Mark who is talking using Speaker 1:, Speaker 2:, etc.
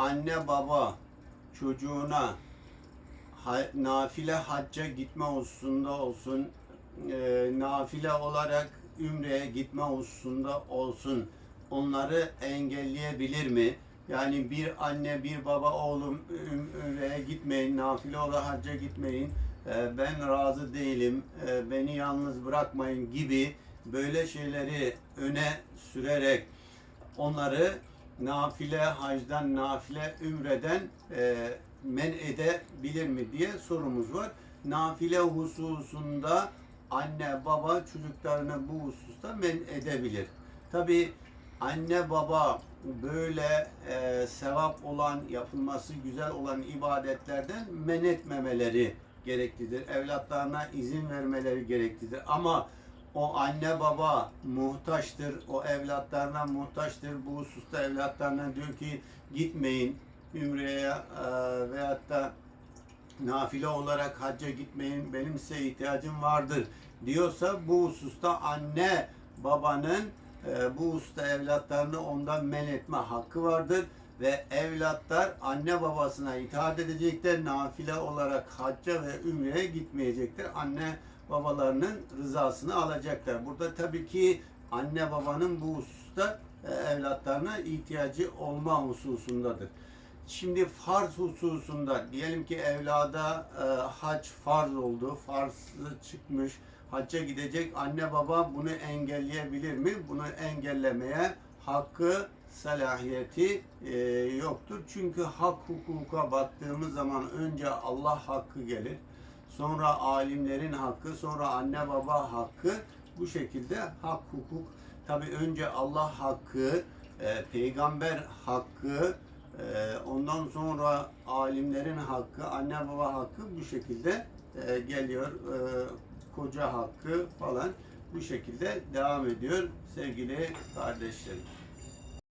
Speaker 1: anne baba çocuğuna ha- nafile hacca gitme hususunda olsun, e, nafile olarak ümreye gitme hususunda olsun onları engelleyebilir mi? Yani bir anne bir baba oğlum üm- ümreye gitmeyin, nafile olarak hacca gitmeyin, e, ben razı değilim, e, beni yalnız bırakmayın gibi böyle şeyleri öne sürerek onları nafile hacdan, nafile ümreden e, men edebilir mi diye sorumuz var. Nafile hususunda anne baba çocuklarını bu hususta men edebilir. Tabi anne baba böyle e, sevap olan, yapılması güzel olan ibadetlerden men etmemeleri gereklidir. Evlatlarına izin vermeleri gereklidir. Ama o anne baba muhtaçtır, o evlatlarına muhtaçtır. Bu hususta evlatlarına diyor ki gitmeyin Ümre'ye e, veyahut da nafile olarak hacca gitmeyin benim size ihtiyacım vardır diyorsa bu hususta anne babanın e, bu hususta evlatlarını ondan men etme hakkı vardır ve evlatlar anne babasına itaat edecekler nafile olarak hacca ve ümreye gitmeyecekler anne babalarının rızasını alacaklar burada tabii ki anne babanın bu hususta e, evlatlarına ihtiyacı olma hususundadır. Şimdi farz hususunda diyelim ki evlada e, hac farz oldu, farzı çıkmış, hacca gidecek anne baba bunu engelleyebilir mi? Bunu engellemeye hakkı, salahiyeti e, yoktur. Çünkü hak hukuka baktığımız zaman önce Allah hakkı gelir. Sonra alimlerin hakkı, sonra anne baba hakkı. Bu şekilde hak hukuk. Tabi önce Allah hakkı, e, peygamber hakkı, ee, ondan sonra alimlerin hakkı, anne baba hakkı bu şekilde e, geliyor. Ee, koca hakkı falan bu şekilde devam ediyor sevgili kardeşlerim.